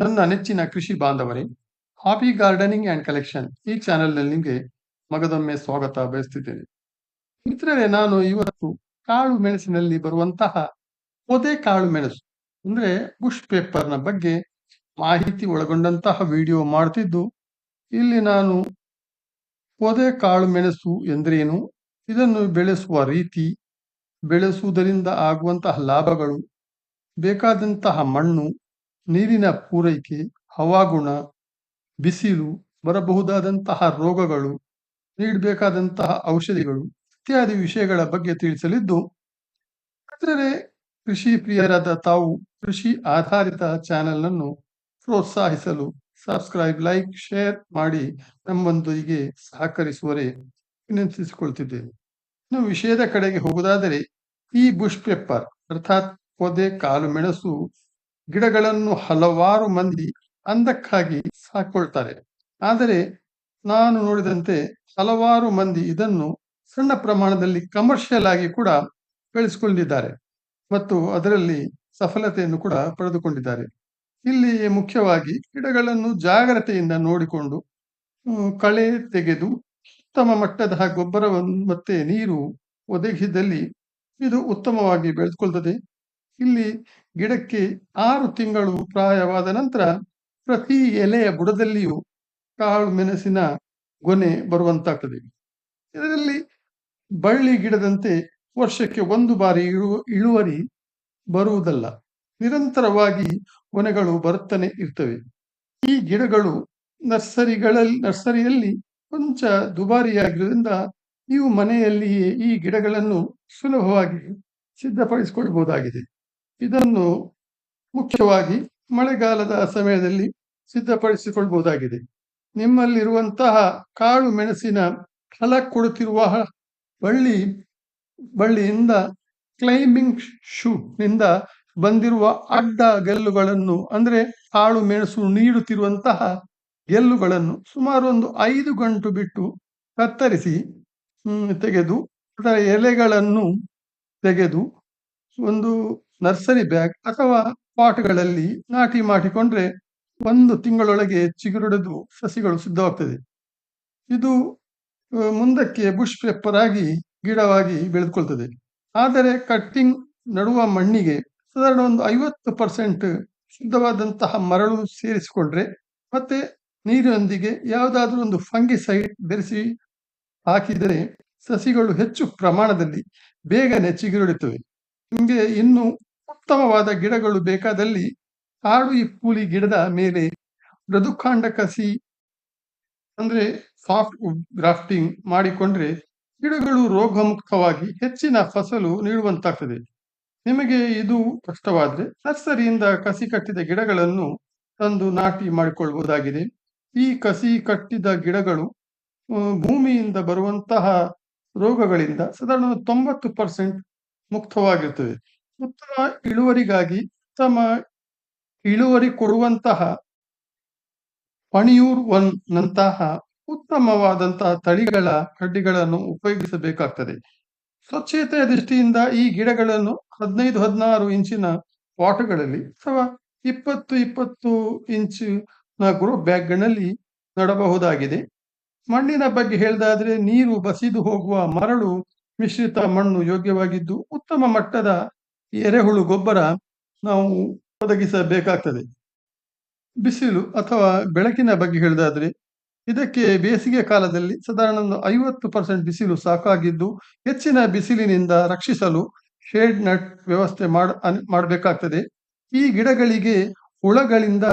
ನನ್ನ ನೆಚ್ಚಿನ ಕೃಷಿ ಬಾಂಧವರೇ ಹಾಬಿ ಗಾರ್ಡನಿಂಗ್ ಆ್ಯಂಡ್ ಕಲೆಕ್ಷನ್ ಈ ಚಾನೆಲ್ನಲ್ಲಿ ನಿಮಗೆ ಮಗದೊಮ್ಮೆ ಸ್ವಾಗತ ಬಯಸ್ತಿದ್ದೇನೆ. ಮಿತ್ರರೇ, ನಾನು ಇವತ್ತು ಕಾಳು ಮೆಣಸಿನಲ್ಲಿ ಬರುವಂತಹ ಪೊದೆ ಕಾಳು ಮೆಣಸು, ಅಂದ್ರೆ ಬುಷ್ ಪೇಪರ್ನ ಬಗ್ಗೆ ಮಾಹಿತಿ ಒಳಗೊಂಡಂತಹ ವಿಡಿಯೋ ಮಾಡ್ತಿದ್ದು, ಇಲ್ಲಿ ನಾನು ಪೊದೆ ಕಾಳು ಮೆಣಸು ಎಂದ್ರೇನು, ಇದನ್ನು ಬೆಳೆಸುವ ರೀತಿ, ಬೆಳೆಸುವುದರಿಂದ ಆಗುವಂತಹ ಲಾಭಗಳು, ಬೇಕಾದಂತಹ ಮಣ್ಣು ನೀರಿನ ಪೂರೈಕೆ, ಹವಾಗುಣ, ಬಿಸಿಲು, ಬರಬಹುದಾದಂತಹ ರೋಗಗಳು, ನೀಡಬೇಕಾದಂತಹ ಔಷಧಿಗಳು ಇತ್ಯಾದಿ ವಿಷಯಗಳ ಬಗ್ಗೆ ತಿಳಿಸಲಿದ್ದು, ಆದರೆ ಕೃಷಿ ಪ್ರಿಯರಾದ ತಾವು ಕೃಷಿ ಆಧಾರಿತ ಚಾನೆಲ್ ಅನ್ನು ಪ್ರೋತ್ಸಾಹಿಸಲು ಸಬ್ಸ್ಕ್ರೈಬ್, ಲೈಕ್, ಶೇರ್ ಮಾಡಿ ನಮ್ಮೊಂದಿಗೆ ಸಹಕರಿಸುವರೆ ವಿನಂತಿಸಿಕೊಳ್ತಿದ್ದೇನೆ. ಇನ್ನು ವಿಷಯದ ಕಡೆಗೆ ಹೋಗುವುದಾದರೆ ಈ ಬುಷ್ ಪೇಪರ್, ಅರ್ಥಾತ್ ಪೊದೆ ಕಾಲು ಮೆಣಸು ಗಿಡಗಳನ್ನು ಹಲವಾರು ಮಂದಿ ಅಂದಕ್ಕಾಗಿ ಸಾಕೊಳ್ತಾರೆ. ಆದರೆ ನಾನು ನೋಡಿದಂತೆ ಹಲವಾರು ಮಂದಿ ಇದನ್ನು ಸಣ್ಣ ಪ್ರಮಾಣದಲ್ಲಿ ಕಮರ್ಷಿಯಲ್ ಆಗಿ ಕೂಡ ಬೆಳೆಸಿಕೊಂಡಿದ್ದಾರೆ ಮತ್ತು ಅದರಲ್ಲಿ ಸಫಲತೆಯನ್ನು ಕೂಡ ಪಡೆದುಕೊಂಡಿದ್ದಾರೆ. ಇಲ್ಲಿ ಮುಖ್ಯವಾಗಿ ಗಿಡಗಳನ್ನು ಜಾಗ್ರತೆಯಿಂದ ನೋಡಿಕೊಂಡು ಕಳೆ ತೆಗೆದು ಉತ್ತಮ ಮಟ್ಟದ ಗೊಬ್ಬರವನ್ನು ಮತ್ತೆ ನೀರು ಒದಗಿಸಿದಲ್ಲಿ ಇದು ಉತ್ತಮವಾಗಿ ಬೆಳೆದುಕೊಳ್ತದೆ. ಇಲ್ಲಿ ಗಿಡಕ್ಕೆ ಆರು ತಿಂಗಳು ಪ್ರಾಯವಾದ ನಂತರ ಪ್ರತಿ ಎಲೆಯ ಬುಡದಲ್ಲಿಯೂ ಕಾಳು ಮೆಣಸಿನ ಗೊನೆ ಬರುವಂತಾಗ್ತದೆ. ಇದರಲ್ಲಿ ಬಳ್ಳಿ ಗಿಡದಂತೆ ವರ್ಷಕ್ಕೆ ಒಂದು ಬಾರಿ ಇಳುವ ಇಳುವರಿ ಬರುವುದಲ್ಲ. ನಿರಂತರವಾಗಿ ಗೊನೆಗಳು ಬರುತ್ತಾನೆ ಇರ್ತವೆ. ಈ ಗಿಡಗಳು ನರ್ಸರಿಗಳಲ್ಲಿ ನರ್ಸರಿಯಲ್ಲಿ ಕೊಂಚ ದುಬಾರಿಯಾಗಿರುವುದರಿಂದ ನೀವು ಮನೆಯಲ್ಲಿಯೇ ಈ ಗಿಡಗಳನ್ನು ಸುಲಭವಾಗಿ ಸಿದ್ಧಪಡಿಸಿಕೊಳ್ಬಹುದಾಗಿದೆ ಇದನ್ನು ಮುಖ್ಯವಾಗಿ ಮಳೆಗಾಲದ ಸಮಯದಲ್ಲಿ ಸಿದ್ಧಪಡಿಸಿಕೊಳ್ಬಹುದಾಗಿದೆ ನಿಮ್ಮಲ್ಲಿರುವಂತಹ ಕಾಳು ಮೆಣಸಿನ ಫಲ ಕೊಡುತ್ತಿರುವ ಬಳ್ಳಿ, ಬಳ್ಳಿಯಿಂದ ಕ್ಲೈಂಬಿಂಗ್ ಶೂನಿಂದ ನಿಂದ ಬಂದಿರುವ ಅಡ್ಡ ಗೆಲ್ಲುಗಳನ್ನು, ಅಂದರೆ ಕಾಳು ಮೆಣಸು ನೀಡುತ್ತಿರುವಂತಹ ಗೆಲ್ಲುಗಳನ್ನು ಸುಮಾರು ಒಂದು ಐದು ಗಂಟು ಬಿಟ್ಟು ಕತ್ತರಿಸಿ ತೆಗೆದು, ಅದರ ಎಲೆಗಳನ್ನು ತೆಗೆದು ಒಂದು ನರ್ಸರಿ ಬ್ಯಾಗ್ ಅಥವಾ ಪಾಟ್ಗಳಲ್ಲಿ ನಾಟಿ ಮಾಡಿಕೊಂಡ್ರೆ ಒಂದು ತಿಂಗಳೊಳಗೆ ಚಿಗುರೊಡೆದು ಸಸಿಗಳು ಸಿದ್ಧವಾಗ್ತದೆ. ಇದು ಮುಂದಕ್ಕೆ ಬುಷ್ ಪೆಪ್ಪರ್ ಆಗಿ ಗಿಡವಾಗಿ ಬೆಳೆದುಕೊಳ್ತದೆ. ಆದರೆ ಕಟ್ಟಿಂಗ್ ನಡುವ ಮಣ್ಣಿಗೆ ಸಾಧಾರಣ ಒಂದು ಐವತ್ತು ಪರ್ಸೆಂಟ್ ಶುದ್ಧವಾದಂತಹ ಮರಳು ಸೇರಿಸಿಕೊಂಡ್ರೆ ಮತ್ತೆ ನೀರಿನೊಂದಿಗೆ ಯಾವುದಾದ್ರೂ ಒಂದು ಫಂಗಿಸೈಡ್ ಬೆರೆಸಿ ಹಾಕಿದರೆ ಸಸಿಗಳು ಹೆಚ್ಚು ಪ್ರಮಾಣದಲ್ಲಿ ಬೇಗನೆ ಚಿಗುರೊಡುತ್ತವೆ ನಿಮಗೆ ಇನ್ನು ಉತ್ತಮವಾದ ಗಿಡಗಳು ಬೇಕಾದಲ್ಲಿ ಕಾಡು ಇಪ್ಪುಲಿ ಗಿಡದ ಮೇಲೆ ಮೃದುಕಾಂಡ ಕಸಿ ಅಂದ್ರೆ ಸಾಫ್ಟ್ ಗ್ರಾಫ್ಟಿಂಗ್ ಮಾಡಿಕೊಂಡ್ರೆ ಗಿಡಗಳು ರೋಗಮುಕ್ತವಾಗಿ ಹೆಚ್ಚಿನ ಫಸಲು ನೀಡುವಂತಾಗ್ತದೆ. ನಿಮಗೆ ಇದು ಕಷ್ಟವಾದರೆ ನರ್ಸರಿಯಿಂದ ಕಸಿ ಕಟ್ಟಿದ ಗಿಡಗಳನ್ನು ತಂದು ನಾಟಿ ಮಾಡಿಕೊಳ್ಳಬಹುದಾಗಿದೆ ಈ ಕಸಿ ಕಟ್ಟಿದ ಗಿಡಗಳು ಭೂಮಿಯಿಂದ ಬರುವಂತಹ ರೋಗಗಳಿಂದ ಸಾಧಾರಣ ತೊಂಬತ್ತು ಪರ್ಸೆಂಟ್ ಮುಕ್ತವಾಗಿರ್ತದೆ ಉತ್ತಮ ಇಳುವರಿಗಾಗಿ, ಉತ್ತಮ ಇಳುವರಿ ಕೊಡುವಂತಹ ಪಣಿಯೂರ್ ಒನ್ ನಂತಹ ಉತ್ತಮವಾದಂತಹ ತಳಿಗಳ ಕಡ್ಡಿಗಳನ್ನು ಉಪಯೋಗಿಸಬೇಕಾಗ್ತದೆ. ಸ್ವಚ್ಛತೆಯ ದೃಷ್ಟಿಯಿಂದ ಈ ಗಿಡಗಳನ್ನು ಹದಿನೈದು, ಹದಿನಾರು ಇಂಚಿನ ಪಾಟ್ಗಳಲ್ಲಿ ಅಥವಾ ಇಪ್ಪತ್ತು ಇಪ್ಪತ್ತು ಇಂಚಿನ ಗ್ರೋ ಬ್ಯಾಗ್ಗಳಲ್ಲಿ ನಡಬಹುದಾಗಿದೆ. ಮಣ್ಣಿನ ಬಗ್ಗೆ ಹೇಳ್ದಾದ್ರೆ ನೀರು ಬಸಿದು ಹೋಗುವ ಮರಳು ಮಿಶ್ರಿತ ಮಣ್ಣು ಯೋಗ್ಯವಾಗಿದ್ದು, ಉತ್ತಮ ಮಟ್ಟದ ಎರೆಹುಳು ಗೊಬ್ಬರ ನಾವು ಒದಗಿಸಬೇಕಾಗ್ತದೆ. ಬಿಸಿಲು ಅಥವಾ ಬೆಳಕಿನ ಬಗ್ಗೆ ಹೇಳಿದಾದ್ರೆ ಇದಕ್ಕೆ ಬೇಸಿಗೆ ಕಾಲದಲ್ಲಿ ಸಾಧಾರಣ ಒಂದು ಐವತ್ತು ಪರ್ಸೆಂಟ್ ಬಿಸಿಲು ಸಾಕಾಗಿದ್ದು, ಹೆಚ್ಚಿನ ಬಿಸಿಲಿನಿಂದ ರಕ್ಷಿಸಲು ಶೇಡ್ ನಟ್ ವ್ಯವಸ್ಥೆ ಮಾಡ ಮಾಡಬೇಕಾಗ್ತದೆ. ಈ ಗಿಡಗಳಿಗೆ ಹುಳಗಳಿಂದ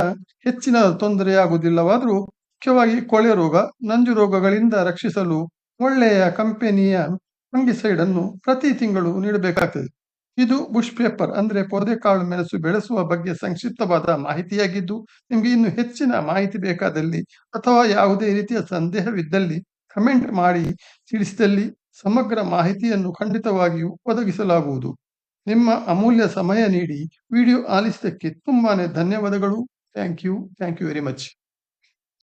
ಹೆಚ್ಚಿನ ತೊಂದರೆಯಾಗುವುದಿಲ್ಲವಾದರೂ, ಮುಖ್ಯವಾಗಿ ಕೊಳೆ ರೋಗ, ನಂಜು ರೋಗಗಳಿಂದ ರಕ್ಷಿಸಲು ಒಳ್ಳೆಯ ಕಂಪೆನಿಯ ಫಂಗಿಸೈಡ್ ಅನ್ನು ಪ್ರತಿ ತಿಂಗಳು ನೀಡಬೇಕಾಗ್ತದೆ. ಇದು ಬುಷ್ ಪೇಪರ್, ಅಂದ್ರೆ ಪೊದೆಕಾಳು ಮೆಣಸು ಬೆಳೆಸುವ ಬಗ್ಗೆ ಸಂಕ್ಷಿಪ್ತವಾದ ಮಾಹಿತಿಯಾಗಿದ್ದು, ನಿಮಗೆ ಇನ್ನು ಹೆಚ್ಚಿನ ಮಾಹಿತಿ ಬೇಕಾದಲ್ಲಿ ಅಥವಾ ಯಾವುದೇ ರೀತಿಯ ಸಂದೇಹವಿದ್ದಲ್ಲಿ ಕಮೆಂಟ್ ಮಾಡಿ ತಿಳಿಸಿದಲ್ಲಿ ಸಮಗ್ರ ಮಾಹಿತಿಯನ್ನು ಖಂಡಿತವಾಗಿಯೂ ಒದಗಿಸಲಾಗುವುದು. ನಿಮ್ಮ ಅಮೂಲ್ಯ ಸಮಯ ನೀಡಿ, ವಿಡಿಯೋ ಆಲಿಸಿದ್ದಕ್ಕೆ ತುಂಬಾನೇ ಧನ್ಯವಾದಗಳು. Thank you thank you very much.